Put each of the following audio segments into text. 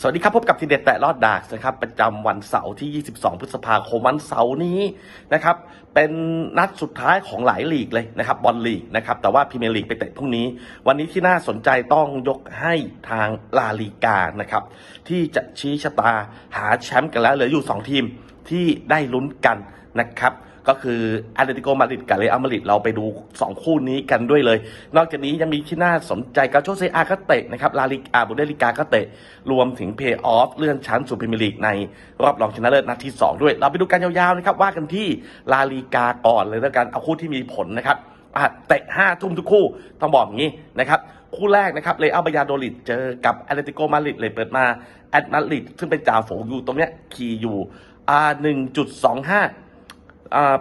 สวัสดีครับ พบกับทีเด็ดแตะรอดดากนะครับ ประจำวันเสาร์ที่ 22 พฤษภาคมวันเสาร์นี้นะครับ เป็นนัดสุดท้ายของหลายลีกเลยนะครับบอลลีกนะครับ แต่ว่าพรีเมียร์ลีกไปเตะพรุ่งนี้ วันนี้ที่น่าสนใจต้องยกให้ทางลาลีกานะครับ ที่จะชี้ชะตาหาแชมป์กันแล้วเหลืออยู่ 2 ทีมที่ได้ลุ้นกันนะครับ ก็คืออาเตติโกมาดริดกับเรอัลมาดริดเราไปดู 2 คู่นี้กันด้วยเลย นอกจากนี้ยังมีที่น่าสนใจกาโชเซอาก็เตะนะครับลาลิกาบุเดลิกาก็เตะ รวมถึงเพย์ออฟเลื่อนชั้นสู่พรีเมียร์ลีกในรอบรองชนะเลิศนัดที่ 2 ด้วย เราไปดูกันยาวๆนะครับว่ากันที่ลาลิกาก่อนเลยแล้วกันเอาคู่ที่มีผลนะครับอะเตะ5ทุ่มทุกคู่ต้องบอกอย่างนี้นะครับคู่แรกนะครับเรอัลบายาโดลิดเจอกับอาเตติโกมาดริดเลยเปิดมาแอตมาดริดซึ่งเป็นจ่าฝูงอยู่ตรงเนี้ยขี่อยู่อ่า1.25อ่า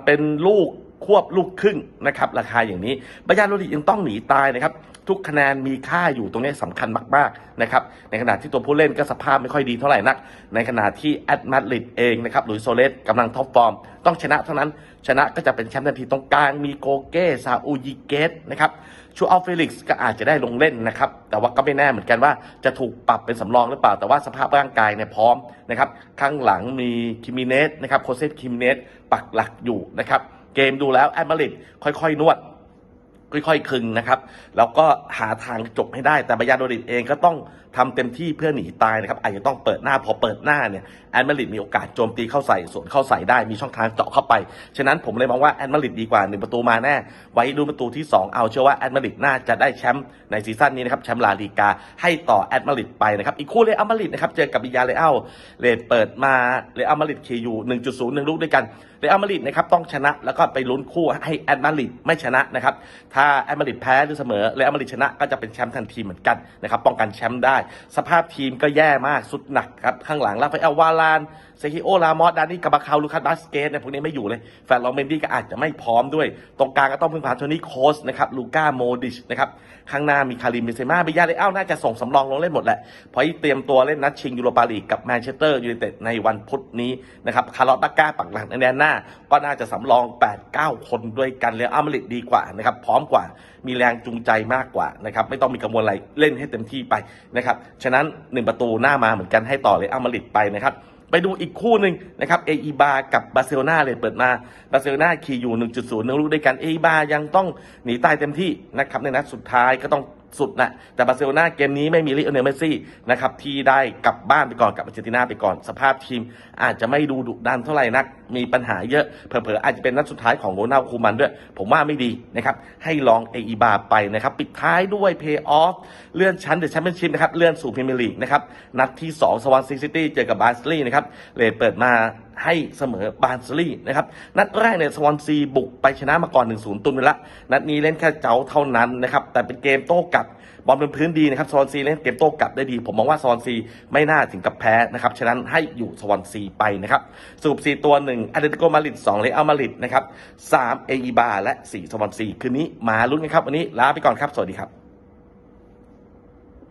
เป็นลูก ควบลูกครึ่งนะครับราคาอย่างนี้บายาโรดิยังต้องหนีตายนะครับทุกคะแนนมีค่าอยู่ตรงนี้สำคัญมากๆนะครับในขณะที่ตัวผู้เล่นก็สภาพไม่ค่อยดีเท่าไหร่นัก ในขณะที่แอดมาดริดเองนะครับหลุยส์โซเลสกำลังท็อปฟอร์ม ต้องชนะเท่านั้น ชนะก็จะเป็นแชมป์ทันทีตรงกลางมีโกเก้ซาอูยิเกตนะครับชูอัลเฟลิกซ์ก็อาจจะได้ลงเล่นนะครับแต่ว่าก็ไม่แน่เหมือนกันว่าจะถูกปรับเป็นสำรองหรือเปล่า แต่ว่าสภาพร่างกายเนี่ยพร้อมนะครับข้างหลังมีคิมิเนสนะครับโคเซฟคิมิเนสปักหลักอยู่นะครับ เกมดูแล้วแอดมาริดค่อยๆ นวด ค่อยๆคึงนะครับแล้วก็หาทางจบให้ได้แต่บายาโดริดเองก็ต้องทำเต็มที่เพื่อหนีตายนะครับอาจจะต้องเปิดหน้าพอเปิดหน้าเนี่ยแอนมาริดมีโอกาสโจมตีเข้าใส่สวนเข้าใส่ได้มีช่องทางเจาะเข้าไป ฉะนั้นผมเลยมองว่าแอนมาริดดีกว่าหนึ่งประตูมาแน่ ไว้ดูประตูที่ 2 เอาเชื่อว่าแอนมาริดน่าจะได้แชมป์ในซีซั่นนี้นะครับแชมป์ลาลีกาให้ต่อแอดมาริดไปนะครับอีกคู่เลยอัลมาริดนะครับเจอกับบิยาเลอัลเลดเปิดมาเลอัลมาริดเคยู1 0ลูกด้วยกันเรอัลมาริดนะครับต้องชนะแล้วก็ไปลุ้นคู่ให้แอดมาริดไม่ชนะนะครับถ้าแอมาดริดแพ้หรือเสมอเรอัลมาดริดชนะก็จะเป็นแชมป์ทันทีเหมือนกันนะครับป้องกันแชมป์ได้ สภาพทีมก็แย่มากสุดหนักครับข้างหลังลาฟาเอลวาลานเซคิโอลามอสดานี่กาบาคาลูคัสบาสเกตเนี่ยพวกนี้ไม่อยู่เลย แฟนลองเมนดี้ก็อาจจะไม่พร้อมด้วย ตรงกลางก็ต้องพึ่งพาโทนี่โคสนะครับลูก้าโมดิชนะครับข้างหน้ามีคาริมเบเซม่าบิยาเลอัลน่าจะส่งสำรองลงเล่นหมดแหละเพราะเตรียมตัวเล่นนัดชิงยูโรปาลีกกับแมนเชสเตอร์ยูไนเต็ดในวันพุธนี้นะครับคาร์ลอตตาก้าปักหลักในแดนหน้า ก็น่าจะสำรอง 8-9 คนด้วยกันเลยอัมริดดีกว่านะครับพร้อมกว่า มีแรงจูงใจมากกว่านะครับไม่ต้องมีกังวลอะไรเล่นให้เต็มที่ไปนะครับฉะนั้น 1 ประตูหน้ามาเหมือนกันให้ต่อเลยเอามาลิดไปนะครับไปดูอีกคู่หนึ่งนะครับเออีบากับบาร์เซโลนาเลยเปิดมาบาร์เซโลนาขี่อยู่ 1.0นึ่งลูกด้วยกันเออีบายังต้องหนีตายเต็มที่นะครับในนัดสุดท้ายก็ต้อง สุดนะแต่บาร์เซโลนาเกมนี้ไม่มีลิโอเนลเมสซี่นะครับที่ได้กลับบ้านไปก่อนกับอาร์เจนตินาไปก่อน สภาพทีมอาจจะไม่ดูดุดันเท่าไหร่นัก มีปัญหาเยอะเผลอๆอาจจะเป็นนัดสุดท้ายของโรนัลคูมันด้วย ผมว่าไม่ดีนะครับให้ลองเออีบาไปนะครับปิดท้ายด้วยเพย์ออฟเลื่อนชั้นเดอะแชมเปี้ยนชิพนะครับเลื่อนสู่พรีเมียร์ลีกนะครับนัดที่ 2 สวอนซีซิตี้เจอกับบาร์สลีนะครับเลดเปิดมา ให้เสมอบาร์สลีนะครับ นัดแรกเนี่ยสวอนซีบุกไปชนะมาก่อน 1-0 ตุนไปละ นัดนี้เล่นแค่เจ้าเท่านั้นนะครับ แต่เป็นเกมโต้กลับบอลเป็นพื้นดีนะครับสวอนซีเล่นเกมโต้กลับได้ดี ผมมองว่าสวอนซีไม่น่าถึงกับแพ้นะครับ ฉะนั้นให้อยู่สวอนซีไปนะครับสรุป4ตัว 1อาร์เตติโกมาริด2เลอัลมาริดนะครับ3เออีบาและ 4 สวอนซีคืนนี้มาลุ้นกันครับ วันนี้ลาไปก่อนครับ สวัสดีครับ